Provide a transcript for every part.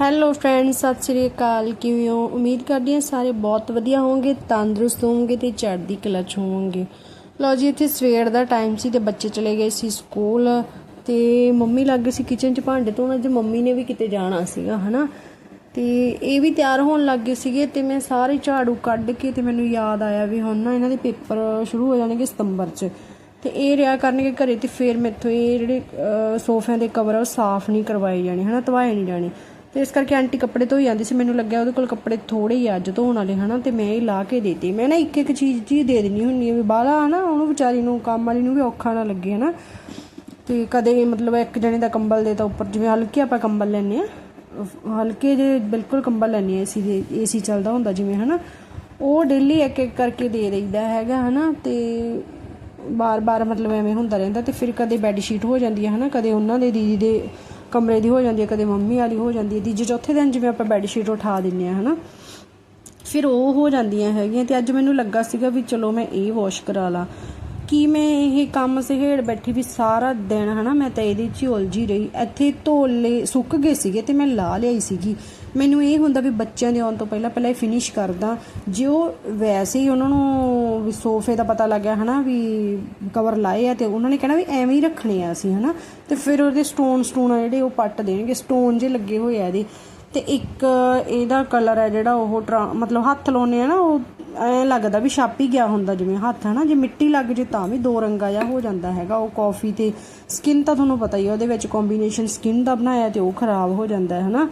Hello friends Sat Sri ਅਕਾਲ। ਕਿਵੇਂ ਹੋ? ਉਮੀਦ ਕਰਦੀ ਹਾਂ ਸਾਰੇ ਬਹੁਤ ਵਧੀਆ ਹੋਵੋਗੇ, ਤੰਦਰੁਸਤ ਹੋਵੋਗੇ ਤੇ ਚੜ੍ਹਦੀ ਕਲਾ ਚ ਹੋਵੋਗੇ। ਲਓ ਜੀ, ਇੱਥੇ ਸਵੇਰ ਦਾ ਟਾਈਮ ਸੀ ਤੇ ਬੱਚੇ ਚਲੇ ਗਏ ਸੀ ਸਕੂਲ ਤੇ ਮੰਮੀ ਲੱਗ ਗਈ ਸੀ ਕਿਚਨ 'ਚ ਭਾਂਡੇ ਧੋਣ, ਅੱਜ ਮੰਮੀ ਨੇ ਵੀ ਕਿਤੇ ਜਾਣਾ ਸੀਗਾ, ਹਨਾ? ਤੇ ਇਹ ਵੀ ਤਿਆਰ ਹੋਣ ਲੱਗ ਗਏ ਸੀਗੇ ਤੇ ਮੈਂ ਸਾਰੇ ਝਾੜੂ ਕੱਢ ਕੇ ਤੇ ਮੈਨੂੰ ਯਾਦ ਆਇਆ ਵੀ ਹੁਣ ਨਾ ਇਹਨਾਂ ਦੇ ਪੇਪਰ ਸ਼ੁਰੂ ਹੋ ਜਾਣਗੇ ਸਤੰਬਰ 'ਚ। ਤੇ ਇਹ ਰਿਆ ਕਰਨਗੇ ਘਰੇ ਤੇ ਫਿਰ ਮੈਥੋਂ ਇਹ ਜਿਹੜੇ ਸੋਫਿਆਂ ਦੇ ਕਵਰ ਆ ਉਹ ਸਾਫ਼ ਨਹੀਂ ਕਰਵਾਏ ਜਾਣੇ, ਹਨਾ? ਧਵਾਏ ਨਹੀਂ ਜਾਣੇ। ਤੇ ਇਸ ਕਰਕੇ ਆਂਟੀ ਕੱਪੜੇ ਧੋਈ ਜਾਂਦੀ ਸੀ, ਮੈਨੂੰ ਲੱਗਿਆ ਉਹਦੇ ਕੋਲ ਕੱਪੜੇ ਥੋੜੇ ਹੀ ਅੱਜ ਧੋਣ ਵਾਲੇ, ਹਨਾ, ਤੇ ਮੈਂ ਇਹ ਲਾ ਕੇ ਦੇਤੀ। ਮੈਂ ਨਾ ਇੱਕ ਇੱਕ ਚੀਜ਼ ਜੀ ਦੇ ਦਿੰਨੀ ਹੁੰਦੀ ਆ ਵੀ ਬਾਹਲਾ, ਹਨਾ, ਉਹਨੂੰ ਵਿਚਾਰੀ ਨੂੰ, ਕੰਮ ਵਾਲੀ ਨੂੰ ਵੀ ਔਖਾ ਨਾ ਲੱਗੇ, ਹਨਾ। ਤੇ ਕਦੇ ਮਤਲਬ ਇੱਕ ਜਣੇ ਦਾ ਕੰਬਲ ਦੇ ਤਾਂ ਉੱਪਰ, ਜਿਵੇਂ ਹਲਕੇ ਆਪਾਂ ਕੰਬਲ ਲੈਨੇ ਆ ਹਲਕੇ ਜੇ ਬਿਲਕੁਲ ਕੰਬਲ ਲੈਨੇ ਆ ਏਸੀ ਦੇ, ਏਸੀ ਚੱਲਦਾ ਹੁੰਦਾ ਜਿਵੇਂ, ਹਨਾ, ਉਹ ਡੇਲੀ ਇੱਕ ਇੱਕ ਕਰਕੇ ਦੇ ਦੇਈਦਾ ਹੈਗਾ, ਹਨਾ, ਤੇ ਬਾਰ-ਬਾਰ ਮਤਲਬ ਐਵੇਂ ਹੁੰਦਾ ਰਹਿੰਦਾ, ਤੇ ਫਿਰ ਕਦੇ ਬੈੱਡ ਸ਼ੀਟ ਹੋ ਜਾਂਦੀ ਹੈ, ਹਨਾ, ਕਦੇ ਉਹਨਾਂ ਦੇ, ਦੀਦੀ ਦੇ ਕਮਰੇ ਦੀ ਹੋ ਜਾਂਦੀ ਹੈ, ਕਦੇ ਮੰਮੀ ਵਾਲੀ ਹੋ ਜਾਂਦੀ ਹੈ, ਤੀਜੇ, ਚੌਥੇ ਦਿਨ ਜਿਵੇਂ ਆਪਾਂ ਬੈੱਡ ਸ਼ੀਟ ਉਠਾ ਦਿੰਨੇ ਆ ਹਨਾ? ਫਿਰ ਉਹ ਹੋ ਜਾਂਦੀਆਂ ਹੈਗੀਆਂ ਤੇ ਅੱਜ ਮੈਨੂੰ ਲੱਗਾ ਸੀਗਾ ਵੀ ਚਲੋ ਮੈਂ ਇਹ ਵਾਸ਼ ਕਰਾ ਲਾਂ। ਕੀ ਮੈਂ ਇਹ ਕੰਮ ਸਹੇੜ ਬੈਠੀ ਵੀ ਸਾਰਾ ਦਿਨ, ਹਨਾ, ਮੈਂ ਤਾਂ ਇਹਦੇ 'ਚ ਹੀ ਉਲਝੀ ਰਹੀ। ਇੱਥੇ ਧੋਲੇ ਸੁੱਕ ਗਏ ਸੀਗੇ ਤੇ ਮੈਂ ਲਾ ਲਿਆਈ ਸੀਗੀ। ਮੈਨੂੰ ਇਹ ਹੁੰਦਾ ਵੀ ਬੱਚਿਆਂ ਦੇ ਆਉਣ ਤੋਂ ਪਹਿਲਾਂ ਪਹਿਲਾਂ ਇਹ ਫਿਨਿਸ਼ ਕਰਦਾ। ਜੇ ਉਹ ਵੈਸੇ ਹੀ ਉਹਨਾਂ ਨੂੰ ਵੀ ਸੋਫੇ ਦਾ ਪਤਾ ਲੱਗਿਆ ਹਨਾ, ਵੀ ਕਵਰ ਲਾਏ ਆ ਤੇ ਉਹਨਾਂ ਨੇ ਕਹਿਣਾ ਵੀ ਐਵੇਂ ਹੀ ਰੱਖਣੇ ਆ ਅਸੀਂ, ਹਨਾ। ਤੇ ਫਿਰ ਉਹਦੇ ਸਟੋਨ ਸਟੋਨ ਆ ਜਿਹੜੇ ਉਹ ਪੱਟ ਦੇਣਗੇ ਸਟੋਨ ਜੇ ਲੱਗੇ ਹੋਏ ਆ ਇਹਦੇ। ਤੇ ਇੱਕ ਇਹਦਾ ਕਲਰ ਹੈ ਜਿਹੜਾ ਉਹ ਟਰਾ- ਮਤਲਬ ਹੱਥ ਲਾਉਨੇ ਆ ਨਾ, ਉਹ ਐ ਲੱਗਦਾ ਵੀ ਛਾਪ ਹੀ ਗਿਆ ਹੁੰਦਾ ਜਿਵੇਂ ਹੱਥ, ਹਨਾ। ਜੇ ਮਿੱਟੀ ਲੱਗ ਜੇ ਤਾਂ ਵੀ ਦੋ ਰੰਗਾ ਜਿਹਾ ਹੋ ਜਾਂਦਾ ਹੈਗਾ, ਉਹ ਕਾਫੀ ਤੇ। ਸਕਿਨ ਤਾਂ ਤੁਹਾਨੂੰ ਪਤਾ ਹੀ ਆ, ਉਹਦੇ ਵਿੱਚ ਕੰਬੀਨੇਸ਼ਨ ਸਕਿਨ ਦਾ ਬਣਾਇਆ ਤੇ ਉਹ ਖਰਾਬ ਹੋ ਜਾਂਦਾ ਹੈ, ਹਨਾ।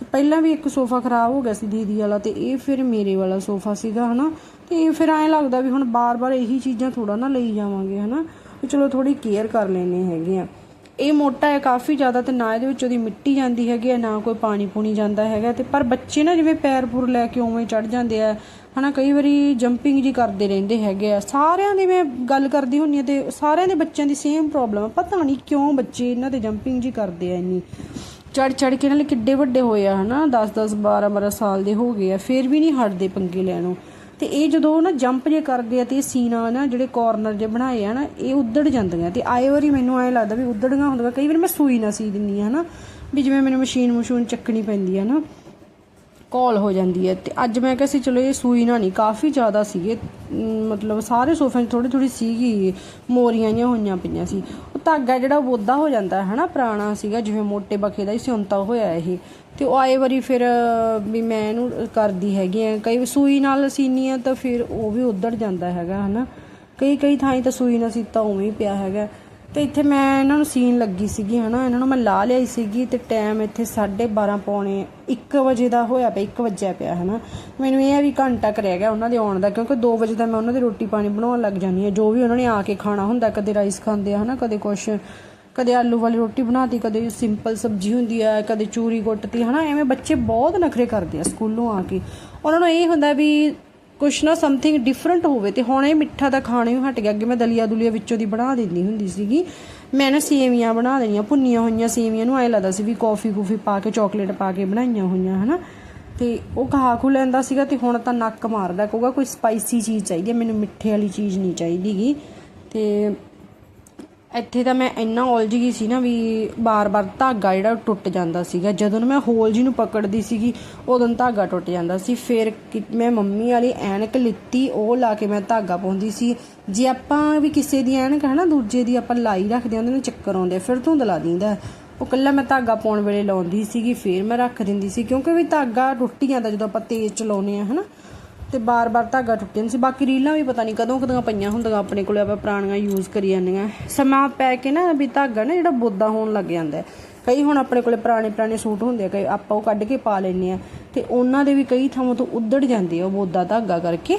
ਤੇ ਪਹਿਲਾਂ ਵੀ ਇੱਕ ਸੋਫਾ ਖਰਾਬ ਹੋ ਗਿਆ ਸੀ ਦੀਦੀ ਵਾਲਾ ਤੇ ਇਹ ਫਿਰ ਮੇਰੇ ਵਾਲਾ ਸੋਫਾ ਸੀਗਾ, ਹਨਾ? ਤੇ ਇਹ ਫਿਰ ਐਂ ਲੱਗਦਾ ਵੀ ਹੁਣ ਬਾਰ-ਬਾਰ ਇਹੀ ਚੀਜ਼ਾਂ ਥੋੜਾ ਨਾ ਲਈ ਜਾਵਾਂਗੇ, ਹਨਾ? ਵੀ ਚਲੋ ਥੋੜੀ ਕੇਅਰ ਕਰ ਲੈਣੇ ਹੈਗੇ ਆ। ਇਹ ਮੋਟਾ ਹੈ ਕਾਫੀ ਜ਼ਿਆਦਾ ਤੇ ਨਾ ਇਹਦੇ ਵਿੱਚ ਉਹਦੀ ਮਿੱਟੀ ਜਾਂਦੀ ਹੈਗੀ ਹੈ ਨਾ ਕੋਈ ਪਾਣੀ ਪੂਣੀ ਜਾਂਦਾ ਹੈਗਾ ਤੇ ਪਰ ਬੱਚੇ ਨਾ ਜਿਵੇਂ ਪੈਰ ਪੂਰ ਲੈ ਕੇ ਉਵੇਂ ਚੜ ਜਾਂਦੇ ਆ, ਹਨਾ? ਕਈ ਵਾਰੀ ਜੰਪਿੰਗ ਜੀ ਕਰਦੇ ਰਹਿੰਦੇ ਹੈਗੇ ਆ। ਸਾਰਿਆਂ ਦੀ ਮੈਂ ਗੱਲ ਕਰਦੀ ਹੁੰਨੀ ਆ ਤੇ ਸਾਰਿਆਂ ਦੇ ਬੱਚਿਆਂ ਦੀ ਸੇਮ ਪ੍ਰੋਬਲਮ ਆ। ਪਤਾ ਨਹੀਂ ਕਿਉਂ ਬੱਚੇ ਇਹਨਾਂ ਤੇ ਜੰਪਿੰਗ ਜੀ ਕਰਦੇ ਆ ਇੰਨੀ। ਚੜ ਚੜ ਕੇ ਨਾਲੇ ਕਿੱਡੇ ਵੱਡੇ ਹੋਏ ਆ, ਹਨਾ? 10 10 12 12 ਸਾਲ ਦੇ ਹੋ ਗਏ ਆ, ਫਿਰ ਵੀ ਨਹੀਂ ਹਟਦੇ ਪੰਗੇ ਲੈਣੋਂ ਤੇ ਇਹ ਜਦੋਂ ਨਾ ਜੰਪ ਜੇ ਕਰਦੇ ਆ ਤੇ ਇਹ ਸੀਨਾ ਨਾ, ਜਿਹੜੇ ਕਾਰਨਰ ਜੇ ਬਣਾਏ ਆ ਨਾ, ਇਹ ਉੱਧੜ ਜਾਂਦੀਆਂ। ਤੇ ਆਏ ਵਾਰੀ ਮੈਨੂੰ ਐਂ ਲੱਗਦਾ ਵੀ ਉੱਧੜੀਆਂ ਹੁੰਦੀਆਂ। ਕਈ ਵਾਰ ਮੈਂ ਸੂਈ ਨਾ ਸੀ ਦਿੰਨੀ ਆ, ਹਨਾ? ਵੀ ਜਿਵੇਂ ਮੈਨੂੰ ਮਸ਼ੀਨ ਮਸ਼ੂਨ ਚੱਕਣੀ ਪੈਂਦੀ ਆ ਨਾ ਕਾਲ ਹੋ ਜਾਂਦੀ ਹੈ ਤੇ ਅੱਜ ਮੈਂ ਕਿਹਾ ਸੀ, ਚਲੋ ਇਹ ਸੂਈ ਨਾ ਨਹੀਂ, ਕਾਫੀ ਜ਼ਿਆਦਾ ਸੀਗੇ। ਮਤਲਬ ਸਾਰੇ ਸੋਫਿਆਂ 'ਚ ਥੋੜੀ ਥੋੜੀ ਸੀਗੀ, ਮੋਰੀਆਂ ਜਿਹੀਆਂ ਹੋਈਆਂ ਪਈਆਂ ਸੀ। ਧਾਗਾ ਜਿਹੜਾ ਉਹ ਬੋਦਾ ਹੋ ਜਾਂਦਾ ਹੈ, ਹਨਾ, ਪੁਰਾਣਾ ਸੀਗਾ, ਜਿਵੇਂ ਮੋਟੇ ਬਖੇ ਦਾ ਹੀ ਸਿਉਂਤਾ ਹੋਇਆ ਇਹ। ਤੇ ਉਹ ਆਏ ਵਾਰੀ ਫਿਰ, ਵੀ ਮੈਂ ਇਹਨੂੰ ਕਰਦੀ ਹੈਗੀ ਆ। ਕਈ ਸੂਈ ਨਾਲ ਸੀਨੀ ਆ ਤਾਂ ਫਿਰ ਉਹ ਵੀ ਉਧੜ ਜਾਂਦਾ ਹੈਗਾ, ਹਨਾ। ਕਈ ਕਈ ਥਾਈਂ ਤਾਂ ਸੂਈ ਨਾਲ ਸੀਤਾ ਉਵੇਂ ਹੀ ਪਿਆ ਹੈਗਾ। ਤੇ ਇੱਥੇ ਮੈਂ ਇਹਨਾਂ ਨੂੰ ਸੀਨ ਲੱਗੀ ਸੀਗੀ, ਹਨਾ? ਇਹਨਾਂ ਨੂੰ ਮੈਂ ਲਾ ਲਿਆਈ ਸੀਗੀ ਤੇ ਟਾਈਮ ਇੱਥੇ 12:30 ਪੌਣੇ 1 ਵਜੇ ਦਾ ਹੋਇਆ ਪਿਆ 1 ਵਜਿਆ ਪਿਆ, ਹਨਾ? ਮੈਨੂੰ ਇਹ ਆ ਵੀ ਘੰਟਾ ਕੁ ਰਹਿ ਗਿਆ ਉਹਨਾਂ ਦੇ ਆਉਣ ਦਾ, ਕਿਉਂਕਿ 2 ਵਜੇ ਦਾ ਮੈਂ ਉਹਨਾਂ ਦੀ ਰੋਟੀ ਪਾਣੀ ਬਣਾਉਣ ਲੱਗ ਜਾਂਦੀ ਆ ਜੋ ਵੀ ਉਹਨਾਂ ਨੇ ਆ ਕੇ ਖਾਣਾ ਹੁੰਦਾ, ਕਦੇ ਰਾਈਸ ਖਾਂਦੇ ਆ, ਹਨਾ? ਕਦੇ ਕੁਛ, ਕਦੇ ਆਲੂ ਵਾਲੀ ਰੋਟੀ ਬਣਾਤੀ, ਕਦੇ ਸਿੰਪਲ ਸਬਜ਼ੀ ਹੁੰਦੀ ਆ, ਕਦੇ ਚੂਰੀ ਕੁੱਟਤੀ, ਹਨਾ? ਐਵੇਂ ਬੱਚੇ ਬਹੁਤ ਨਖਰੇ ਕਰਦੇ ਆ ਸਕੂਲੋਂ ਆ ਕੇ। ਉਹਨਾਂ ਨੂੰ ਇਹ ਹੁੰਦਾ ਵੀ ਕੁਛ ਨਾ ਸਮਥਿੰਗ ਡਿਫਰੈਂਟ ਹੋਵੇ ਤੇ ਹੁਣ ਇਹ ਮਿੱਠਾ ਤਾਂ ਖਾਣੇ ਹੀ ਹਟ ਗਿਆ। ਅੱਗੇ ਮੈਂ ਦਲੀਆ ਦੁਲੀਆ ਵਿੱਚੋਂ ਦੀ ਬਣਾ ਦਿੰਦੀ ਹੁੰਦੀ ਸੀਗੀ। ਮੈਂ ਨਾ ਸੇਵੀਆਂ ਬਣਾ ਦੇਣੀਆਂ ਭੁੰਨੀਆਂ ਹੋਈਆਂ ਸੇਵੀਆਂ ਨੂੰ। ਐ ਲੱਗਦਾ ਸੀ ਵੀ ਕਾਫੀ ਕੂਫੀ ਪਾ ਕੇ ਚਾਕਲੇਟ ਪਾ ਕੇ ਬਣਾਈਆਂ ਹੋਈਆਂ, ਹਨਾ? ਤੇ ਉਹ ਖਾ ਖੂ ਲੈਂਦਾ ਸੀਗਾ ਤੇ ਹੁਣ ਤਾਂ ਨੱਕ ਮਾਰਦਾ, ਕਹੂਗਾ ਕੋਈ ਸਪਾਈਸੀ ਚੀਜ਼ ਚਾਹੀਦੀ ਹੈ, ਮੈਨੂੰ ਮਿੱਠੇ ਵਾਲੀ ਚੀਜ਼ ਨਹੀਂ ਚਾਹੀਦੀਗੀ। ਤੇ ਇੱਥੇ ਤਾਂ ਮੈਂ ਇੰਨਾ ਉਲਝ ਗਈ ਸੀ ਨਾ ਵੀ ਬਾਰ-ਬਾਰ ਧਾਗਾ ਜਿਹੜਾ ਟੁੱਟ ਜਾਂਦਾ ਸੀਗਾ। ਜਦੋਂ ਮੈਂ ਹੋਲ ਜੀ ਨੂੰ ਪਕੜਦੀ ਸੀਗੀ, ਉਦੋਂ ਧਾਗਾ ਟੁੱਟ ਜਾਂਦਾ ਸੀ। ਫਿਰ ਕਿ- ਮੈਂ ਮੰਮੀ ਵਾਲੀ ਐਨਕ ਲਿੱਤੀ, ਉਹ ਲਾ ਕੇ ਮੈਂ ਧਾਗਾ ਪਾਉਂਦੀ ਸੀ। ਜੇ ਆਪਾਂ ਵੀ ਕਿਸੇ ਦੀ ਐਨਕ ਹੈ ਨਾ ਦੂਜੇ ਦੀ ਆਪਾਂ ਲਾਈ ਰੱਖਦੇ ਹਾਂ, ਉਹਦੇ ਨਾਲ ਚੱਕਰ ਆਉਂਦੇ ਫਿਰ ਧੁੰਦ ਲਾ ਦਿੰਦਾ। ਉਹ ਕੱਲਾ ਮੈਂ ਧਾਗਾ ਪਾਉਣ ਵੇਲੇ ਲਾਉਂਦੀ ਸੀਗੀ, ਫਿਰ ਮੈਂ ਰੱਖ ਦਿੰਦੀ ਸੀ। ਕਿਉਂਕਿ ਵੀ ਧਾਗਾ ਟੁੱਟ ਹੀ ਜਾਂਦਾ ਜਦੋਂ ਆਪਾਂ ਤੇਜ਼ ਚਲਾਉਨੇ ਆ ਹਨਾ। ਤੇ ਬਾਰ-ਬਾਰ ਧਾਗਾ ਟੁੱਟ ਜਾਂਦਾ ਸੀ, ਬਾਕੀ ਰੀਲਾਂ ਵੀ ਪਤਾ ਨਹੀਂ ਕਦੋਂ ਕਦੋਂ ਪਈਆਂ ਹੁੰਦੀਆਂ ਆਪਣੇ ਕੋਲੇ, ਆਪਾਂ ਪੁਰਾਣੀਆਂ ਯੂਜ਼ ਕਰੀ ਜਾਂਦੀਆਂ। ਸਮਾਂ ਪੈ ਕੇ ਨਾ ਵੀ ਧਾਗਾ ਨਾ ਜਿਹੜਾ ਬੋਦਾ ਹੋਣ ਲੱਗ ਜਾਂਦਾ ਕਈ ਹੁਣ ਆਪਣੇ ਕੋਲੇ ਪੁਰਾਣੇ ਪੁਰਾਣੇ ਸੂਟ ਹੁੰਦੇ ਆ, ਕਈ ਆਪਾਂ ਉਹ ਕੱਢ ਕੇ ਪਾ ਲੈਨੇ ਆ। ਤੇ ਉਹਨਾਂ ਦੇ ਵੀ ਕਈ ਥਾਵਾਂ ਤੋਂ ਉੱਧੜ ਜਾਂਦੇ ਆ ਉਹ ਬੋਦਾ ਧਾਗਾ ਕਰਕੇ।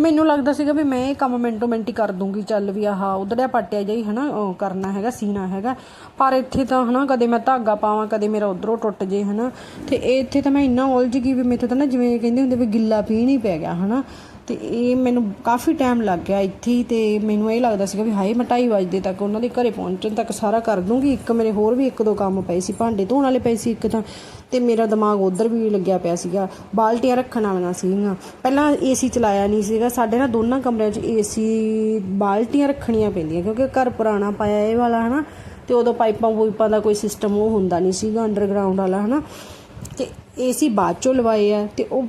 ਮੈਨੂੰ ਲੱਗਦਾ ਸੀਗਾ ਵੀ ਮੈਂ ਇਹ ਕੰਮ ਮਿੰਟੋ ਮਿੰਟ ਹੀ ਕਰ ਦੂੰਗੀ, ਚੱਲ ਵੀ ਆਹ ਉਧੜਿਆ ਪੱਟਿਆ ਜਾਈ ਹਨਾ, ਉਹ ਕਰਨਾ ਹੈਗਾ ਸੀਨਾ ਹੈਗਾ। ਪਰ ਇੱਥੇ ਤਾਂ ਹਨਾ, ਕਦੇ ਮੈਂ ਧਾਗਾ ਪਾਵਾਂ, ਕਦੇ ਮੇਰਾ ਉਧਰੋਂ ਟੁੱਟ ਜੇ ਹਨਾ। ਤੇ ਇੱਥੇ ਤਾਂ ਮੈਂ ਇੰਨਾ ਉਲਝ ਗਈ ਵੀ ਮੇਥੇ ਤਾਂ ਨਾ ਜਿਵੇਂ ਕਹਿੰਦੇ ਹੁੰਦੇ ਵੀ ਗਿੱਲਾ ਪੀਣ ਹੀ ਪੈ ਗਿਆ ਹਨਾ। ਤੇ ਇਹ ਮੈਨੂੰ ਕਾਫੀ ਟਾਈਮ ਲੱਗ ਗਿਆ ਇੱਥੇ ਹੀ ਤੇ ਮੈਨੂੰ ਇਹ ਲੱਗਦਾ ਸੀਗਾ ਵੀ ਹਾਏ ਮੈਂ ਢਾਈ ਵਜੇ ਤੱਕ ਉਹਨਾਂ ਦੇ ਘਰੇ ਪਹੁੰਚਣ ਤੱਕ ਸਾਰਾ ਕਰ ਦੂੰਗੀ ਇੱਕ ਮੇਰੇ ਹੋਰ ਵੀ ਇੱਕ ਦੋ ਕੰਮ ਪਏ ਸੀ, ਭਾਂਡੇ ਧੋਣ ਵਾਲੇ ਪਏ ਸੀ ਇੱਕ ਤਾਂ, ਤੇ ਮੇਰਾ ਦਿਮਾਗ ਉਧਰ ਵੀ ਲੱਗਿਆ ਪਿਆ ਸੀਗਾ, ਬਾਲਟੀਆਂ ਰੱਖਣ ਵਾਲੀਆਂ ਸੀਗੀਆਂ। ਪਹਿਲਾਂ ਏਸੀ ਚਲਾਇਆ ਨਹੀਂ ਸੀਗਾ, ਸਾਡੇ ਨਾ ਦੋਨਾਂ ਕਮਰਿਆਂ 'ਚ ਏਸੀ ਬਾਲਟੀਆਂ ਰੱਖਣੀਆਂ ਪੈਂਦੀਆਂ ਕਿਉਂਕਿ ਘਰ ਪੁਰਾਣਾ ਪਾਇਆ ਇਹ ਵਾਲਾ ਹਨਾ, ਤੇ ਉਦੋਂ ਪਾਈਪਾਂ ਪੂਈਪਾਂ ਦਾ ਕੋਈ ਸਿਸਟਮ ਉਹ ਹੁੰਦਾ ਨਹੀਂ ਸੀਗਾ ਅੰਡਰਗਰਾਉਂਡ ਵਾਲਾ ਹਨਾ। ਤੇ ਏਸੀ ਬਾਅਦ ਚੋਂ ਲਵਾਏ ਆ ਤੇ ਉਹ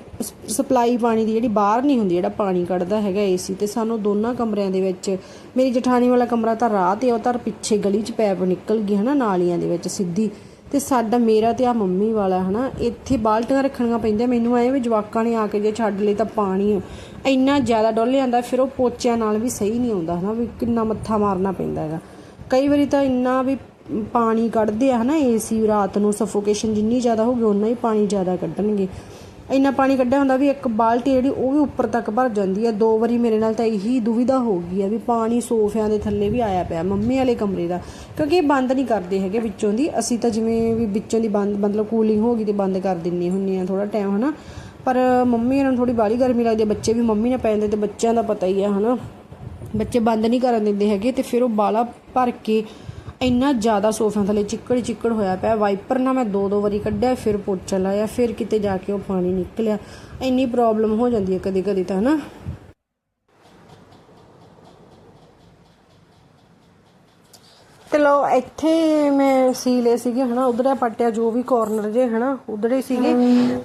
ਸਪਲਾਈ ਪਾਣੀ ਦੀ ਜਿਹੜੀ ਬਾਹਰ ਨਹੀਂ ਹੁੰਦੀ, ਜਿਹੜਾ ਪਾਣੀ ਕੱਢਦਾ ਹੈਗਾ ਏਸੀ ਤੇ ਸਾਨੂੰ ਦੋਨਾਂ ਕਮਰਿਆਂ ਦੇ ਵਿੱਚ, ਮੇਰੀ ਜਠਾਣੀ ਵਾਲਾ ਕਮਰਾ ਤਾਂ ਰਾਹ ਤੇ ਉਹ ਤਾਂ ਪਿੱਛੇ ਗਲੀ 'ਚ ਪੈਪ ਨਿਕਲ ਗਈ ਹਨਾ, ਨਾਲੀਆਂ ਦੇ ਵਿੱਚ ਸਿੱਧੀ। ਤੇ ਸਾਡਾ, ਮੇਰਾ ਤੇ ਆ ਮੰਮੀ ਵਾਲਾ ਹਨਾ, ਇੱਥੇ ਬਾਲਟੀਆਂ ਰੱਖਣੀਆਂ ਪੈਂਦੀਆਂ, ਮੈਨੂੰ ਐ ਵੀ ਜਵਾਕਾਂ ਨੇ ਆ ਕੇ ਜੇ ਛੱਡ ਲਈ ਤਾਂ ਪਾਣੀ ਇੰਨਾ ਜ਼ਿਆਦਾ ਡੁੱਲ ਜਾਂਦਾ, ਫਿਰ ਉਹ ਪੋਚਿਆਂ ਨਾਲ ਵੀ ਸਹੀ ਨਹੀਂ ਆਉਂਦਾ ਹਨਾ, ਵੀ ਕਿੰਨਾ ਮੱਥਾ ਮਾਰਨਾ ਪੈਂਦਾ ਹੈਗਾ। ਕਈ ਵਾਰੀ ਤਾਂ ਇੰਨਾ ਵੀ ਪਾਣੀ ਕੱਢਦੇ ਆ, ਹਨਾ ਏਸੀ ਰਾਤ ਨੂੰ ਸਫੋਕੇਸ਼ਨ ਜਿੰਨੀ ਜ਼ਿਆਦਾ ਹੋਊਗੀ ਉਨਾ ਹੀ ਪਾਣੀ ਜ਼ਿਆਦਾ ਕੱਢਣਗੇ। ਇੰਨਾ ਪਾਣੀ ਕੱਢਿਆ ਹੁੰਦਾ ਵੀ ਇੱਕ ਬਾਲਟੀ ਜਿਹੜੀ, ਉਹ ਵੀ ਉੱਪਰ ਤੱਕ ਭਰ ਜਾਂਦੀ ਹੈ ਦੋ ਵਾਰੀ ਮੇਰੇ ਨਾਲ ਤਾਂ ਇਹੀ ਦੁਵਿਧਾ ਹੋ ਗਈ ਹੈ ਵੀ ਪਾਣੀ ਸੋਫਿਆਂ ਦੇ ਥੱਲੇ ਵੀ ਆਇਆ ਪਿਆ, ਮੰਮੀ ਵਾਲੇ ਕਮਰੇ ਦਾ। ਕਿਉਂਕਿ ਇਹ ਬੰਦ ਨਹੀਂ ਕਰਦੇ ਹੈਗੇ ਵਿੱਚੋਂ ਦੀ। ਅਸੀਂ ਤਾਂ ਜਿਵੇਂ ਵੀ ਵਿੱਚੋਂ ਦੀ ਬੰਦ, ਮਤਲਬ ਕੂਲਿੰਗ ਹੋ ਗਈ ਤੇ ਬੰਦ ਕਰ ਦਿੰਨੀ ਹੁੰਨੀ ਆ ਥੋੜਾ ਟਾਈਮ ਹਨਾ। ਪਰ ਮੰਮੀ ਇਹਨਾਂ ਨੂੰ ਥੋੜੀ ਬਾਲੀ ਗਰਮੀ ਲੱਗਦੀ ਹੈ ਬੱਚੇ ਵੀ ਮੰਮੀ ਨਾਲ ਪੈਂਦੇ ਤੇ ਬੱਚਿਆਂ ਦਾ ਪਤਾ ਹੀ ਆ, ਹਨਾ। ਬੱਚੇ ਬੰਦ ਨਹੀਂ ਕਰਨ ਦਿੰਦੇ ਹੈਗੇ ਤੇ ਫਿਰ ਉਹ ਬਾਲਾ ਭਰ ਕੇ ਇੰਨਾ ਜ਼ਿਆਦਾ ਸੋਫਿਆਂ ਥੱਲੇ ਚਿੱਕੜ ਚਿੱਕੜ ਹੋਇਆ ਪਿਆ। ਵਾਈਪਰ ਨਾਲ ਮੈਂ ਦੋ ਦੋ ਵਾਰੀ ਕੱਢਿਆ ਫਿਰ ਪੋਚਾ ਲਾਇਆ ਫਿਰ ਕਿਤੇ ਜਾ ਕੇ ਉਹ ਪਾਣੀ ਨਿਕਲਿਆ। ਇੰਨੀ ਪ੍ਰੋਬਲਮ ਹੋ ਜਾਂਦੀ ਹੈ ਕਦੇ ਕਦੇ ਤਾਂ ਹਨਾ? ਤੇ ਲੋ ਇੱਥੇ ਮੈਂ ਸੀ ਲਏ ਸੀਗੇ ਹਨਾ? ਉਧਰ ਪੱਟਿਆ ਜੋ ਵੀ ਕਾਰਨਰ ਜੇ ਹਨਾ? ਉਧਰ ਸੀਗੇ।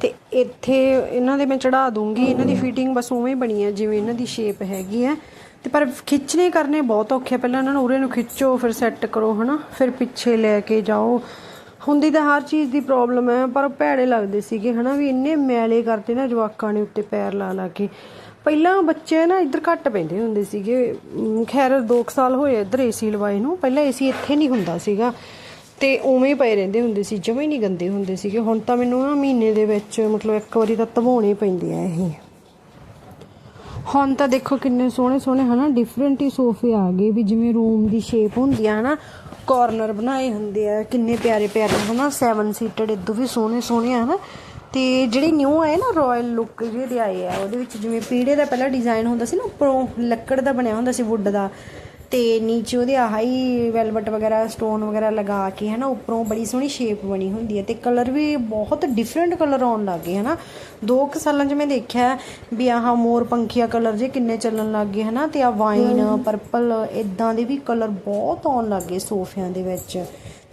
ਤੇ ਇੱਥੇ ਇਹਨਾਂ ਦੇ ਮੈਂ ਚੜਾ ਦੂੰਗੀ। ਇਹਨਾਂ ਦੀ ਫਿਟਿੰਗ ਬਸ ਉਵੇਂ ਹੀ ਬਣੀ ਹੈ ਜਿਵੇਂ ਇਹਨਾਂ ਦੀ ਸ਼ੇਪ ਹੈਗੀ ਹੈ। ਤੇ ਪਰ ਖਿੱਚਣੇ ਕਰਨੇ ਬਹੁਤ ਔਖੇ ਪਹਿਲਾਂ ਇਹਨਾਂ ਨੂੰ ਉਰੇ ਨੂੰ ਖਿੱਚੋ, ਫਿਰ ਸੈੱਟ ਕਰੋ, ਹਨਾ? ਫਿਰ ਪਿੱਛੇ ਲੈ ਕੇ ਜਾਓ। ਹੁੰਦੀ ਤਾਂ ਹਰ ਚੀਜ਼ ਦੀ ਪ੍ਰੋਬਲਮ ਹੈ, ਪਰ ਭੈੜੇ ਲੱਗਦੇ ਸੀਗੇ, ਹਨਾ? ਵੀ ਇੰਨੇ ਮੈਲੇ ਕਰਤੇ ਨਾ ਜਵਾਕਾਂ ਨੇ ਉੱਤੇ ਪੈਰ ਲਾ ਲਾ ਕੇ। ਪਹਿਲਾਂ ਬੱਚੇ ਨਾ ਇੱਧਰ ਘੱਟ ਪੈਂਦੇ ਹੁੰਦੇ ਸੀਗੇ। ਅਮ ਖੈਰ 2 ਸਾਲ ਹੋਏ ਇੱਧਰ ਏਸੀ ਲਵਾਏ ਨੂੰ। ਪਹਿਲਾਂ ਏਸੀ ਇੱਥੇ ਨਹੀਂ ਹੁੰਦਾ ਸੀਗਾ। ਤੇ ਉਵੇਂ ਪਏ ਰਹਿੰਦੇ ਹੁੰਦੇ ਸੀ, ਜਮੇ ਨਹੀਂ ਗੰਦੇ ਹੁੰਦੇ ਸੀਗੇ। ਹੁਣ ਤਾਂ ਮੈਨੂੰ ਨਾ ਮਹੀਨੇ ਦੇ ਵਿੱਚ ਮਤਲਬ ਇੱਕ ਵਾਰੀ ਤਾਂ ਧਵਾਉਣੇ ਪੈਂਦੇ ਆ ਇਹ। ਹੁਣ ਤਾਂ ਦੇਖੋ ਕਿੰਨੇ ਸੋਹਣੇ ਸੋਹਣੇ, ਹਨਾ ਡਿਫਰੈਂਟ ਹੀ ਸੋਫੇ ਆ ਗਏ ਵੀ ਜਿਵੇਂ ਰੂਮ ਦੀ ਸ਼ੇਪ ਹੁੰਦੀ ਆ, ਹਨਾ ਕਾਰਨਰ ਬਣਾਏ ਹੁੰਦੇ ਆ, ਕਿੰਨੇ ਪਿਆਰੇ ਪਿਆਰੇ, ਹਨਾ 7 ਸੀਟਡ ਇਦੋਂ ਵੀ ਸੋਹਣੇ ਸੋਹਣੇ ਆ, ਹਨਾ। ਤੇ ਜਿਹੜੇ ਨਿਊ ਆਏ ਨਾ ਰਾਇਲ ਲੁੱਕ ਜਿਹੜੇ ਆਏ ਆ, ਉਹਦੇ ਵਿੱਚ ਜਿਵੇਂ ਪੀੜੇ ਦਾ ਪਹਿਲਾਂ ਡਿਜ਼ਾਈਨ ਹੁੰਦਾ ਸੀ ਨਾ, ਉੱਪਰੋਂ ਲੱਕੜ ਦਾ ਬਣਿਆ ਹੁੰਦਾ ਸੀ ਵੁੱਡ ਦਾ। ਤੇ ਨੀਚੇ ਉਹਦੇ ਹਾਈ ਵੈਲਵਟ ਵਗੈਰਾ ਸਟੋਨ ਵਗੈਰਾ ਲਗਾ ਕੇ ਹਨਾ ਉੱਪਰੋਂ ਬੜੀ ਸੋਹਣੀ ਸ਼ੇਪ ਬਣੀ ਹੁੰਦੀ ਹੈ ਤੇ ਕਲਰ ਵੀ ਬਹੁਤ ਡਿਫਰੈਂਟ ਕਲਰ ਆਉਣ ਲੱਗ ਗਏ ਹਨਾ। ਦੋ ਕੁ ਸਾਲਾਂ 'ਚ ਮੈਂ ਦੇਖਿਆ ਵੀ ਆਹ ਮੋਰ ਪੰਖੀਆ ਕਲਰ ਜੇ ਕਿੰਨੇ ਚੱਲਣ ਲੱਗ ਗਏ ਹਨਾ ਤੇ ਆ ਵਾਈਨ ਪਰਪਲ ਇਦਾਂ ਦੇ ਵੀ ਕਲਰ ਬਹੁਤ ਆਉਣ ਲੱਗ ਗਏ ਸੋਫਿਆਂ ਦੇ ਵਿੱਚ।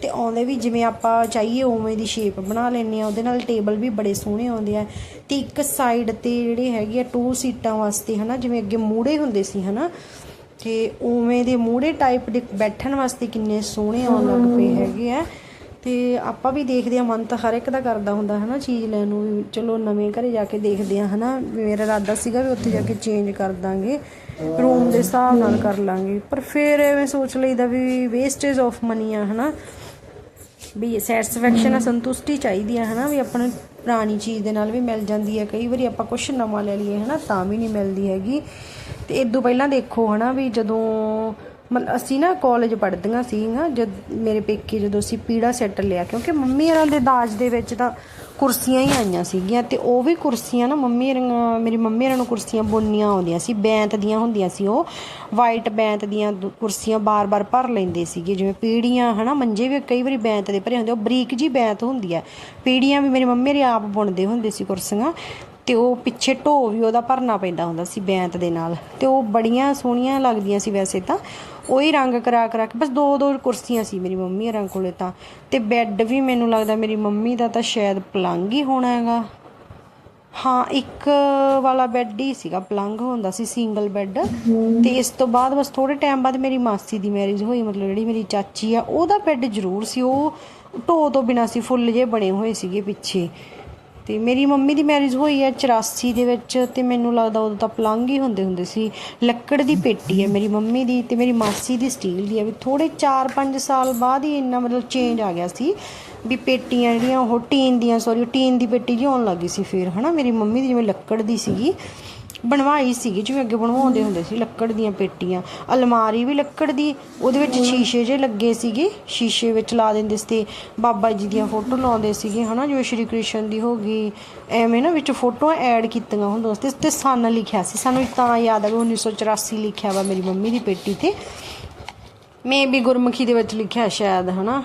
ਤੇ ਆਉਂਦੇ ਵੀ ਜਿਵੇਂ ਆਪਾਂ ਚਾਹੀਏ ਉਵੇਂ ਦੀ ਸ਼ੇਪ ਬਣਾ ਲੈਂਦੇ ਆ ਉਹਦੇ ਨਾਲ ਟੇਬਲ ਵੀ ਬੜੇ ਸੋਹਣੇ ਆਉਂਦੇ ਆ। ਤੇ ਇੱਕ ਸਾਈਡ ਤੇ ਜਿਹੜੇ ਹੈਗੇ ਆ ਟੂ ਸੀਟਾਂ ਵਾਸਤੇ ਹਨਾ ਜਿਵੇਂ ਅੱਗੇ ਮੂੜੇ ਹੁੰਦੇ ਸੀ ਹਨਾ ਤੇ ਉਵੇਂ ਦੇ ਮੂੜੇ ਟਾਈਪ ਦੇ ਬੈਠਣ ਵਾਸਤੇ ਕਿੰਨੇ ਸੋਹਣੇ ਆਉਣ ਲੱਗ ਪਏ ਹੈਗੇ ਆ। ਤੇ ਆਪਾਂ ਵੀ ਦੇਖਦੇ ਆ ਮਨ ਤਾਂ ਹਰ ਇੱਕ ਦਾ ਕਰਦਾ ਹੁੰਦਾ ਹਨਾ ਚੀਜ਼ ਲੈਣ ਨੂੰ ਵੀ। ਚਲੋ ਨਵੇਂ ਘਰੇ ਜਾ ਕੇ ਦੇਖਦੇ ਆ ਹਨਾ ਮੇਰਾ ਇਰਾਦਾ ਸੀਗਾ ਵੀ ਉੱਥੇ ਜਾ ਕੇ ਚੇਂਜ ਕਰ ਦਾਂਗੇ ਰੂਮ ਦੇ ਹਿਸਾਬ ਨਾਲ ਕਰ ਲਾਂਗੇ। ਪਰ ਫਿਰ ਐਵੇਂ ਸੋਚ ਲਈਦਾ ਵੀ ਵੇਸਟੇਜ ਆਫ ਮਨੀ ਆ ਹਨਾ। ਵੀ ਸੈਟੀਸਫੈਕਸ਼ਨ ਆ ਸੰਤੁਸ਼ਟੀ ਚਾਹੀਦੀ ਆ ਹਨਾ ਵੀ ਆਪਾਂ ਨੂੰ ਪੁਰਾਣੀ ਚੀਜ਼ ਦੇ ਨਾਲ ਵੀ ਮਿਲ ਜਾਂਦੀ ਹੈ ਕਈ ਵਾਰੀ ਆਪਾਂ ਕੁਝ ਨਵਾਂ ਲੈ ਲਈਏ ਹਨਾ ਤਾਂ ਵੀ ਨਹੀਂ ਮਿਲਦੀ ਹੈਗੀ। ਤੇ ਇਦੋਂ ਪਹਿਲਾਂ ਦੇਖੋ ਹਨਾ ਵੀ ਜਦੋਂ ਮਤਲਬ ਅਸੀਂ ਨਾ ਕਾਲਜ ਪੜ੍ਹਦੀਆਂ ਸੀਗੀਆਂ, ਜਦ ਮੇਰੇ ਪੇਕੇ ਜਦੋਂ ਅਸੀਂ ਪੀੜਾ ਸੈੱਟ ਲਿਆ, ਕਿਉਂਕਿ ਮੰਮੀ ਹਰਾਂ ਦੇ ਦਾਜ ਦੇ ਵਿੱਚ ਤਾਂ ਕੁਰਸੀਆਂ ਹੀ ਆਈਆਂ ਸੀਗੀਆਂ ਤੇ ਉਹ ਵੀ ਕੁਰਸੀਆਂ ਨਾ ਮੰਮੀ ਹਰਾਂ, ਮੇਰੀ ਮੰਮੀ ਹਰਾਂ ਨੂੰ ਕੁਰਸੀਆਂ ਬੁਣਨੀਆਂ ਆਉਂਦੀਆਂ ਸੀ, ਬੈਂਤ ਦੀਆਂ ਹੁੰਦੀਆਂ ਸੀ ਉਹ ਵਾਈਟ ਬੈਂਤ ਦੀਆਂ ਕੁਰਸੀਆਂ ਬਾਰ-ਬਾਰ ਭਰ ਲੈਂਦੇ ਸੀਗੇ, ਜਿਵੇਂ ਪੀੜੀਆਂ ਹਨਾ, ਮੰਜੇ ਵੀ ਕਈ ਵਾਰੀ ਬੈਂਤ ਦੇ ਭਰੇ ਹੁੰਦੇ ਉਹ ਬਰੀਕ ਜੀ ਬੈਂਤ ਹੁੰਦੀ ਹੈ, ਪੀੜੀਆਂ ਵੀ ਮੇਰੀ ਮੰਮੀ ਹਰੀ ਆਪ ਬੁਣਦੇ ਹੁੰਦੇ ਸੀ ਕੁਰਸੀਆਂ ਤੇ ਉਹ ਪਿੱਛੇ ਢੋ ਵੀ ਉਹਦਾ ਭਰਨਾ ਪੈਂਦਾ ਹੁੰਦਾ ਸੀ ਬੈਂਤ ਦੇ ਨਾਲ। ਤੇ ਉਹ ਬੜੀਆਂ ਸੋਹਣੀਆਂ ਲੱਗਦੀਆਂ ਸੀ ਵੈਸੇ ਤਾਂ। ਉਹੀ ਰੰਗ ਕਰਾ ਕਰਾ ਕੇ, ਬਸ ਦੋ ਦੋ ਕੁਰਸੀਆਂ ਸੀ ਮੇਰੀ ਮੰਮੀ ਹਰਾਂ ਕੋਲੇ ਤਾਂ। ਤੇ ਬੈੱਡ ਵੀ ਮੈਨੂੰ ਲੱਗਦਾ ਮੇਰੀ ਮੰਮੀ ਦਾ ਤਾਂ ਸ਼ਾਇਦ ਪਲੰਗ ਹੀ ਹੋਣਾ ਹੈਗਾ। ਹਾਂ, ਇੱਕ ਵਾਲਾ ਬੈੱਡ ਹੀ ਸੀਗਾ ਪਲੰਗ ਹੁੰਦਾ ਸੀ, ਸਿੰਗਲ ਬੈੱਡ। ਤੇ ਇਸ ਤੋਂ ਬਾਅਦ ਬਸ ਥੋੜੇ ਟਾਈਮ ਬਾਅਦ ਮੇਰੀ ਮਾਸੀ ਦੀ ਮੈਰਿਜ ਹੋਈ, ਮਤਲਬ ਜਿਹੜੀ ਮੇਰੀ ਚਾਚੀ ਆ, ਉਹਦਾ ਬੈੱਡ ਜ਼ਰੂਰ ਸੀ। ਉਹ ਢੋ ਤੋਂ ਬਿਨਾ ਸੀ, ਫੁੱਲ ਜੇ ਬਣੇ ਹੋਏ ਸੀਗੇ ਪਿੱਛੇ। ਤੇ ਮੇਰੀ ਮੰਮੀ ਦੀ ਮੈਰਿਜ ਹੋਈ ਹੈ 84 ਦੇ ਵਿੱਚ ਤੇ ਮੈਨੂੰ ਲੱਗਦਾ ਉਦੋਂ ਤਾਂ ਪਲੰਗ ਹੀ ਹੁੰਦੇ ਹੁੰਦੇ ਸੀ। ਲੱਕੜ ਦੀ ਪੇਟੀ ਹੈ ਮੇਰੀ ਮੰਮੀ ਦੀ ਤੇ ਮੇਰੀ ਮਾਸੀ ਦੀ ਸਟੀਲ ਦੀ ਹੈ। ਵੀ ਥੋੜੇ 4-5 ਸਾਲ ਬਾਅਦ ਹੀ ਇੰਨਾ ਮਤਲਬ ਚੇਂਜ ਆ ਗਿਆ ਸੀ ਵੀ ਪੇਟੀਆਂ ਜਿਹੜੀਆਂ ਉਹ ਟੀਨ ਦੀਆਂ ਸੌਰੀ ਟੀਨ ਦੀ ਪੇਟੀ ਜਿਹੀ ਆਉਣ ਲੱਗੀ ਸੀ ਫਿਰ, ਹਨਾ? ਮੇਰੀ ਮੰਮੀ ਦੀ ਜਿਵੇਂ ਲੱਕੜ ਦੀ ਸੀਗੀ। ਬਣਵਾਈ ਸੀਗੀ ਜਿਵੇਂ ਅੱਗੇ ਬਣਵਾਉਂਦੇ ਹੁੰਦੇ ਸੀ ਲੱਕੜ ਦੀਆਂ ਪੇਟੀਆਂ। ਅਲਮਾਰੀ ਵੀ ਲੱਕੜ ਦੀ ਉਹਦੇ ਵਿੱਚ ਸ਼ੀਸ਼ੇ ਜੇ ਲੱਗੇ ਸੀਗੇ ਸ਼ੀਸ਼ੇ ਵਿੱਚ ਲਾ ਦਿੰਦੇ ਸੀ। ਤੇ ਬਾਬਾ ਜੀ ਦੀਆਂ ਫੋਟੋ ਲਾਉਂਦੇ ਸੀਗੇ ਹਨਾ ਜਿਵੇਂ ਸ਼੍ਰੀ ਕ੍ਰਿਸ਼ਨ ਦੀ ਹੋ ਗਈ। ਐਵੇਂ ਨਾ ਵਿੱਚ ਫੋਟੋਆਂ ਐਡ ਕੀਤੀਆਂ ਹੁੰਦੀਆਂ ਸੀ ਤੇ ਸਨ ਲਿਖਿਆ ਸੀ। ਸਾਨੂੰ ਤਾਂ ਯਾਦ ਆ ਵੀ 1984 ਲਿਖਿਆ ਵਾ ਮੇਰੀ ਮੰਮੀ ਦੀ ਪੇਟੀ ਤੇ। ਮੇ ਵੀ ਗੁਰਮੁਖੀ ਦੇ ਵਿੱਚ ਲਿਖਿਆ ਸ਼ਾਇਦ ਹਨਾ।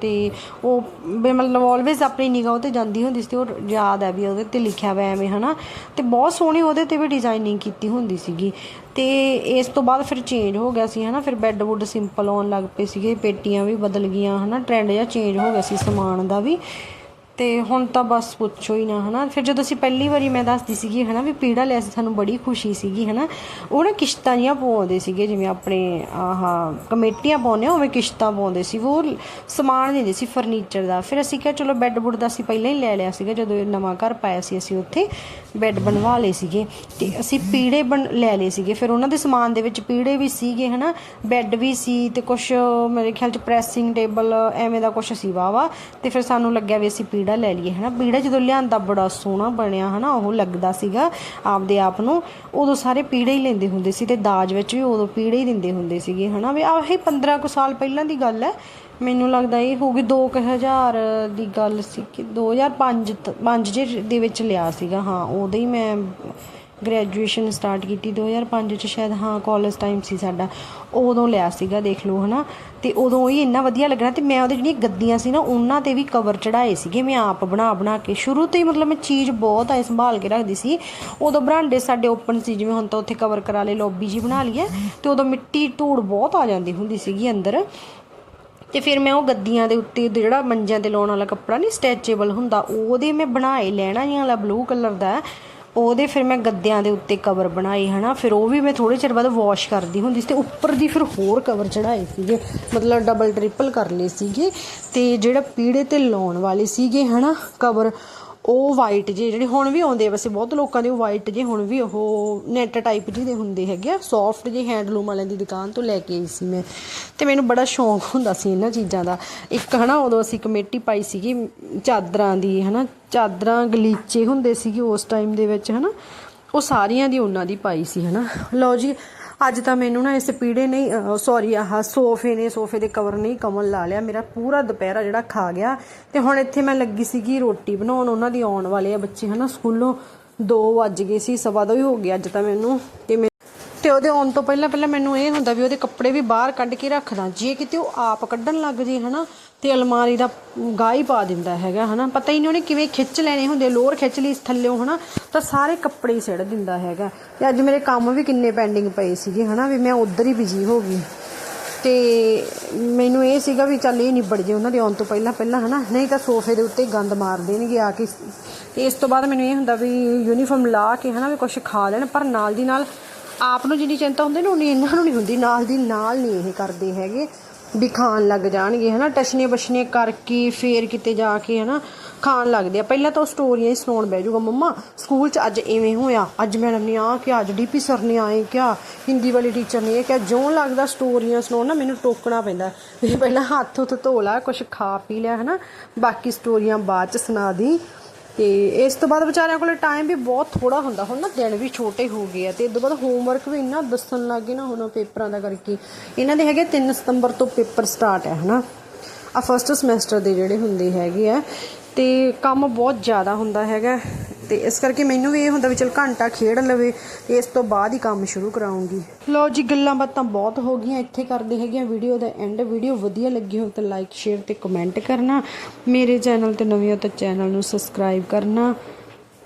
ਤੇ ਉਹ ਵੀ ਮਤਲਬ ਆਲਵੇਜ਼ ਆਪਣੀ ਨਿਗਾਹ ਤੇ ਜਾਂਦੀ ਹੁੰਦੀ ਸੀ ਉਹ ਯਾਦ ਹੈ ਵੀ ਉਹਦੇ ਤੇ ਲਿਖਿਆ ਹੋਇਆ ਐਵੇਂ, ਹਨਾ? ਤੇ ਬਹੁਤ ਸੋਹਣੀ ਉਹਦੇ ਤੇ ਵੀ ਡਿਜ਼ਾਈਨਿੰਗ ਕੀਤੀ ਹੁੰਦੀ ਸੀਗੀ। ਤੇ ਇਸ ਤੋਂ ਬਾਅਦ ਫਿਰ ਚੇਂਜ ਹੋ ਗਿਆ ਸੀ, ਹਨਾ? ਫਿਰ ਬੈੱਡ ਵੁੱਡ ਸਿੰਪਲ ਆਉਣ ਲੱਗ ਪਏ ਸੀਗੇ, ਪੇਟੀਆਂ ਵੀ ਬਦਲ ਗਈਆਂ, ਹਨਾ? ਟ੍ਰੈਂਡ ਜਿਹਾ ਚੇਂਜ ਹੋ ਗਿਆ ਸੀ ਸਮਾਨ ਦਾ ਵੀ। ਤੇ ਹੁਣ ਤਾਂ ਬਸ ਪੁੱਛੋ ਹੀ ਨਾ, ਹਨਾ? ਫਿਰ ਜਦੋਂ ਅਸੀਂ ਪਹਿਲੀ ਵਾਰੀ ਮੈਂ ਦੱਸਦੀ ਸੀਗੀ, ਹਨਾ, ਵੀ ਪੀੜਾ ਲਿਆ ਸੀ, ਸਾਨੂੰ ਬੜੀ ਖੁਸ਼ੀ ਸੀਗੀ, ਹਨਾ? ਉਹ ਨਾ ਕਿਸ਼ਤਾਂ ਜੀਆਂ ਪਾਉਂਦੇ ਸੀਗੇ, ਜਿਵੇਂ ਆਪਣੇ ਆਹ ਕਮੇਟੀਆਂ ਪਾਉਂਦੇ ਆ, ਉਵੇਂ ਕਿਸ਼ਤਾਂ ਪਾਉਂਦੇ ਸੀ। ਉਹ ਸਮਾਨ ਦਿੰਦੇ ਸੀ ਫਰਨੀਚਰ ਦਾ। ਫਿਰ ਅਸੀਂ ਕਿਹਾ, ਚਲੋ ਬੈੱਡ ਬੁੱਡ ਦਾ ਅਸੀਂ ਪਹਿਲਾਂ ਹੀ ਲੈ ਲਿਆ ਸੀਗਾ, ਜਦੋਂ ਇਹ ਨਵਾਂ ਘਰ ਪਾਇਆ ਸੀ ਅਸੀਂ ਉੱਥੇ ਬੈੱਡ ਬਣਵਾ ਲਏ ਸੀਗੇ। ਤੇ ਅਸੀਂ ਪੀੜੇ ਬਣ ਲੈ ਲਏ ਸੀਗੇ। ਫਿਰ ਉਹਨਾਂ ਦੇ ਸਮਾਨ ਦੇ ਵਿੱਚ ਪੀੜੇ ਵੀ ਸੀਗੇ, ਹਨਾ? ਬੈੱਡ ਵੀ ਸੀ ਤੇ ਕੁਝ ਮੇਰੇ ਖਿਆਲ ਚ ਪ੍ਰੈਸਿੰਗ ਟੇਬਲ ਐਵੇਂ ਦਾ ਕੁਝ ਸੀ ਵਾਵਾ ਤੇ ਫਿਰ ਸਾਨੂੰ ਲੱਗਿਆ ਵੀ ਅਸੀਂ ਪੀੜਾ ਲੈ ਲਈਏ, ਹਨਾ? ਪੀੜਾ ਜਦੋਂ ਲਿਆਂਦਾ ਬੜਾ ਸੋਹਣਾ ਬਣਿਆ, ਹਨਾ? ਉਹ ਲੱਗਦਾ ਸੀਗਾ ਆਪਦੇ ਆਪ ਨੂੰ। ਉਦੋਂ ਸਾਰੇ ਪੀੜੇ ਹੀ ਲੈਂਦੇ ਹੁੰਦੇ ਸੀ ਤੇ ਦਾਜ ਵਿੱਚ ਵੀ ਉਦੋਂ ਪੀੜੇ ਹੀ ਦਿੰਦੇ ਹੁੰਦੇ ਸੀਗੇ, ਹਨਾ? ਵੀ ਆਹ ਆਹੀ 15 ਕੁ ਸਾਲ ਪਹਿਲਾਂ ਦੀ ਗੱਲ ਹੈ ਮੈਨੂੰ ਲੱਗਦਾ ਇਹ ਹੋਊਗੀ 2000 ਦੀ ਗੱਲ ਸੀ ਕਿ 2005 5 ਜੇ ਦੇ ਵਿੱਚ ਲਿਆ ਸੀਗਾ, ਹਾਂ ਉਦੋਂ ਹੀ ਮੈਂ ਗ੍ਰੈਜੂਏਸ਼ਨ ਸਟਾਰਟ ਕੀਤੀ 2005 ਚ ਸ਼ਾਇਦ, ਹਾਂ ਕਾਲਜ ਟਾਈਮ ਸੀ ਸਾਡਾ। ਉਦੋਂ ਲਿਆ ਸੀਗਾ, ਦੇਖ ਲਓ, ਹਨਾ। ਤੇ ਉਦੋਂ ਹੀ ਇੰਨਾ ਵਧੀਆ ਲੱਗਣਾ ਤੇ ਮੈਂ ਉਹਦੇ ਜਿਹੜੀਆਂ ਗੱਦੀਆਂ ਸੀ ਨਾ, ਉਹਨਾਂ ਤੇ ਵੀ ਕਵਰ ਚੜਾਏ ਸੀਗੇ। ਮੈਂ ਆਪ ਬਣਾ ਬਣਾ ਕੇ, ਸ਼ੁਰੂ ਤੋਂ ਹੀ ਮਤਲਬ ਮੈਂ ਚੀਜ਼ ਬਹੁਤ ਐ ਸੰਭਾਲ ਕੇ ਰੱਖਦੀ ਸੀ। ਉਦੋਂ ਬਰਾਂਡੇ ਸਾਡੇ ਓਪਨ ਸੀ, ਜਿਵੇਂ ਹੁਣ ਤਾਂ ਉੱਥੇ ਕਵਰ ਕਰਾ ਲਏ ਲੌਬੀ ਜੀ ਬਣਾ ਲਈ ਹੈ ਤੇ ਉਦੋਂ ਮਿੱਟੀ ਧੂੜ ਬਹੁਤ ਆ ਜਾਂਦੀ ਹੁੰਦੀ ਸੀਗੀ ਅੰਦਰ। ਤੇ ਫਿਰ ਮੈਂ ਉਹ ਗੱਦੀਆਂ ਦੇ ਉੱਤੇ, ਜਿਹੜਾ ਮੰਜਿਆਂ ਤੇ ਲਾਉਣ ਵਾਲਾ ਕੱਪੜਾ ਨਹੀਂ ਸਟੈਚੇਬਲ ਹੁੰਦਾ, ਉਹਦੇ ਮੈਂ ਬਣਾਏ ਲੈਣਾ ਜਿਹਾ ਵਾਲਾ ਬਲੂ ਕਲਰ ਦਾ। ਉਹਦੇ ਫਿਰ ਮੈਂ ਗੱਦਿਆਂ ਦੇ ਉੱਤੇ ਕਵਰ ਬਣਾਏ, ਹਨਾ? ਫਿਰ ਉਹ ਵੀ ਮੈਂ ਥੋੜੇ ਚਿਰ ਬਾਅਦ ਵਾਸ਼ ਕਰਦੀ ਹੁੰਦੀ ਸੀ ਤੇ ਉੱਪਰ ਦੀ ਫਿਰ ਹੋਰ ਕਵਰ ਚੜਾਏ ਸੀਗੇ। ਮਤਲਬ ਡਬਲ ਟ੍ਰਿਪਲ ਕਰ ਲਏ ਸੀਗੇ ਤੇ ਜਿਹੜਾ ਪੀੜੇ ਤੇ ਲਾਉਣ ਵਾਲੇ ਸੀਗੇ, ਹਨਾ? ਕਵਰ ਉਹ ਵਾਈਟ ਜੇ ਜਿਹੜੇ ਹੁਣ ਵੀ ਆਉਂਦੇ ਆ, ਵੈਸੇ ਬਹੁਤ ਲੋਕਾਂ ਦੇ ਉਹ ਵਾਈਟ ਜੇ ਹੁਣ ਵੀ ਉਹ ਨੈਟ ਟਾਈਪ ਜਿਹੇ ਦੇ ਹੁੰਦੇ ਹੈਗੇ ਆ। ਸੌਫਟ ਜੇ ਹੈਂਡਲੂਮ ਵਾਲਿਆਂ ਦੀ ਦੁਕਾਨ ਤੋਂ ਲੈ ਕੇ ਆਈ ਸੀ ਮੈਂ। ਤੇ ਮੈਨੂੰ ਬੜਾ ਸ਼ੌਂਕ ਹੁੰਦਾ ਸੀ ਇਹਨਾਂ ਚੀਜ਼ਾਂ ਦਾ। ਇੱਕ ਹਨਾ, ਉਦੋਂ ਅਸੀਂ ਕਮੇਟੀ ਪਾਈ ਸੀਗੀ, ਚਾਦਰਾਂ ਦੀ, ਹਨਾ, ਚਾਦਰਾਂ ਗਲੀਚੇ ਹੁੰਦੇ ਸੀਗੇ ਉਸ ਟਾਈਮ ਦੇ ਵਿੱਚ, ਹਨਾ। ਉਹ ਸਾਰੀਆਂ ਦੀ ਉਹਨਾਂ ਦੀ ਪਾਈ ਸੀ, ਹਨਾ। ਲਓ ਜੀ ਅੱਜ ਤਾਂ ਮੈਨੂੰ ਨਾ ਇਸ ਪੀੜੇ ਨੇ ਸੌਰੀ ਆਹ ਸੋਫੇ ਨੇ, ਸੋਫੇ ਦੇ ਕਵਰ ਨਹੀਂ ਕਮਲ ਲਾ ਲਿਆ। ਮੇਰਾ ਪੂਰਾ ਦੁਪਹਿਰਾ ਜਿਹੜਾ ਖਾ ਗਿਆ। ਤੇ ਹੁਣ ਇੱਥੇ ਮੈਂ ਲੱਗੀ ਸੀਗੀ ਰੋਟੀ ਬਣਾਉਣ। ਉਹਨਾਂ ਦੀ ਆਉਣ ਵਾਲੇ ਆ ਬੱਚੇ, ਹਨਾ, ਸਕੂਲੋਂ 2 ਵੱਜ ਗਏ ਸੀ, ਸਵਾ ਦੋ ਹੀ ਹੋ ਗਿਆ ਅੱਜ ਤਾਂ ਮੈਨੂੰ। ਤੇ ਮੈਂ ਤੇ ਉਹਦੇ ਆਉਣ ਤੋਂ ਪਹਿਲਾਂ ਪਹਿਲਾਂ ਮੈਨੂੰ ਇਹ ਹੁੰਦਾ ਵੀ ਉਹਦੇ ਕੱਪੜੇ ਵੀ ਬਾਹਰ ਕੱਢ ਕੇ ਰੱਖਦਾ। ਜੇ ਕਿਤੇ ਉਹ ਆਪ ਕੱਢਣ ਲੱਗ ਜੇ, ਹਨਾ, ਤੇ ਅਲਮਾਰੀ ਦਾ ਗਾਹ ਹੀ ਪਾ ਦਿੰਦਾ ਹੈਗਾ, ਹਨਾ। ਪਤਾ ਹੀ ਨਹੀਂ ਉਹਨੇ ਕਿਵੇਂ ਖਿੱਚ ਲੈਣੇ ਹੁੰਦੇ ਲੋਅਰ ਖਿੱਚ ਲਈ ਥੱਲਿਓਂ ਹਨਾ, ਤਾਂ ਸਾਰੇ ਕੱਪੜੇ ਹੀ ਸਿੱੜ ਦਿੰਦਾ ਹੈਗਾ। ਤੇ ਅੱਜ ਮੇਰੇ ਕੰਮ ਵੀ ਕਿੰਨੇ ਪੈਂਡਿੰਗ ਪਏ ਸੀਗੇ, ਹਨਾ, ਵੀ ਮੈਂ ਉਧਰ ਹੀ ਬਿਜ਼ੀ ਹੋ ਗਈ। ਤੇ ਮੈਨੂੰ ਇਹ ਸੀਗਾ ਵੀ ਚੱਲ ਇਹ ਨਿਬੜ ਜੇ ਉਹਨਾਂ ਦੇ ਆਉਣ ਤੋਂ ਪਹਿਲਾਂ ਪਹਿਲਾਂ, ਹਨਾ। ਨਹੀਂ ਤਾਂ ਸੋਫੇ ਦੇ ਉੱਤੇ ਗੰਦ ਮਾਰ ਦੇਣਗੇ ਆ ਕੇ। ਤੇ ਇਸ ਤੋਂ ਬਾਅਦ ਮੈਨੂੰ ਇਹ ਹੁੰਦਾ ਵੀ ਯੂਨੀਫਾਰਮ ਲਾ ਕੇ, ਹਨਾ, ਵੀ ਕੁਝ ਖਾ ਲੈਣ, ਪਰ ਨਾਲ ਦੀ ਨਾਲ ਆਪ ਨੂੰ ਜਿੰਨੀ ਚਿੰਤਾ ਹੁੰਦੀ ਨਾ, ਉਨੀ ਇਹਨਾਂ ਨੂੰ ਨਹੀਂ ਹੁੰਦੀ। ਨਾਲ ਦੀ ਨਾਲ ਨਹੀਂ ਇਹ ਕਰਦੇ ਹੈਗੇ। ਵੀ ਖਾਣ ਲੱਗ ਜਾਣਗੇ, ਹਨਾ? ਟਸ਼ਨੇ ਬਸ਼ਨੇ ਕਰਕੇ ਫੇਰ ਕਿਤੇ ਜਾ ਕੇ, ਹਨਾ? ਖਾਣ ਲੱਗਦੇ ਆ। ਪਹਿਲਾਂ ਤਾਂ ਉਹ ਸਟੋਰੀਆਂ ਹੀ ਸੁਣਾਉਣ ਬਹਿ ਜਾਊਗਾ, ਮੰਮਾ, ਸਕੂਲ 'ਚ ਅੱਜ ਇਵੇਂ ਹੋਇਆ। ਅੱਜ ਮੈਡਮ ਨੇ ਆ ਕਿ ਅੱਜ ਡੀਪੀ ਸਰ ਨੇ ਆਏ ਕਿਆ ਹਿੰਦੀ ਵਾਲੀ ਟੀਚਰ ਨੇ ਇਹ ਕਿਹਾ, ਜਿਉਂ ਲੱਗਦਾ ਸਟੋਰੀਆਂ ਸੁਣਾਉਣ ਨਾ, ਮੈਨੂੰ ਟੋਕਣਾ ਪੈਂਦਾ। ਵੀ ਪਹਿਲਾਂ ਹੱਥ ਹੁੱਥ ਧੋ ਲੈ ਕੁਝ ਖਾ ਪੀ ਲਿਆ, ਹਨਾ? ਬਾਕੀ ਸਟੋਰੀਆਂ ਬਾਅਦ 'ਚ ਸੁਣਾ ਦੀ। ਤੇ ਇਸ ਤੋਂ ਬਾਅਦ ਵਿਚਾਰਿਆਂ ਕੋਲੇ ਟਾਈਮ ਵੀ ਬਹੁਤ ਥੋੜਾ ਹੁੰਦਾ। ਹੁਣ ਨਾ ਦਿਨ ਵੀ ਛੋਟੇ ਹੋ ਗਏ ਆ ਤੇ ਇਸ ਤੋਂ ਬਾਅਦ ਹੋਮਵਰਕ ਵੀ ਇੰਨਾ ਦੱਸਣ ਲੱਗ ਗਏ ਨਾ ਹੁਣ ਪੇਪਰਾਂ ਦਾ ਕਰਕੇ। ਇਹਨਾਂ ਦੇ ਹੈਗੇ 3 ਸਤੰਬਰ ਤੋਂ ਪੇਪਰ ਸਟਾਰਟ ਹੈ, ਹਨਾ? ਆ ਫਸਟ ਸਮੈਸਟਰ ਦੇ ਜਿਹੜੇ ਹੁੰਦੇ ਹੈਗੇ ਆ ਤੇ ਕੰਮ ਬਹੁਤ ਜ਼ਿਆਦਾ ਹੁੰਦਾ ਹੈਗਾ। ਤੇ ਇਸ ਕਰਕੇ ਮੈਨੂੰ ਵੀ ਇਹ ਹੁੰਦਾ ਵੀ ਚਲ ਘੰਟਾ ਖੇਡ ਲਵੇ, ਇਸ ਤੋਂ ਬਾਅਦ ਹੀ ਕੰਮ ਸ਼ੁਰੂ ਕਰਾਉਂਗੀ। ਲੋ ਜੀ, ਗੱਲਾਂ ਬਾਤਾਂ ਬਹੁਤ ਹੋ ਗਈਆਂ, ਇੱਥੇ ਕਰਦੇ ਹੈਗੇ ਆ ਵੀਡੀਓ ਦਾ ਐਂਡ ਵੀਡੀਓ ਵਧੀਆ ਲੱਗੀ ਹੋ ਤਾਂ ਲਾਈਕ ਸ਼ੇਅਰ ਤੇ ਕਮੈਂਟ ਕਰਨਾ। ਮੇਰੇ ਚੈਨਲ ਤੇ ਨਵੇਂ ਹੋ ਤਾਂ ਚੈਨਲ ਨੂੰ ਸਬਸਕ੍ਰਾਈਬ ਕਰਨਾ।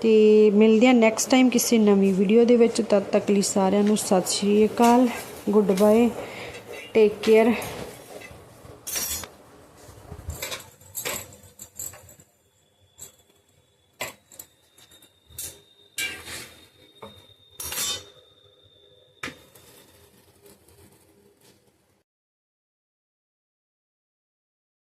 ਤੇ ਮਿਲਦੇ ਆ ਨੈਕਸਟ ਟਾਈਮ ਕਿਸੇ ਨਵੀਂ ਵੀਡੀਓ ਦੇ ਵਿੱਚ। ਤਦ ਤੱਕ ਲਈ ਸਾਰਿਆਂ ਨੂੰ ਸਤਿ ਸ਼੍ਰੀ ਅਕਾਲ ਗੁੱਡ ਬਾਏ ਟੇਕ ਕੇਅਰ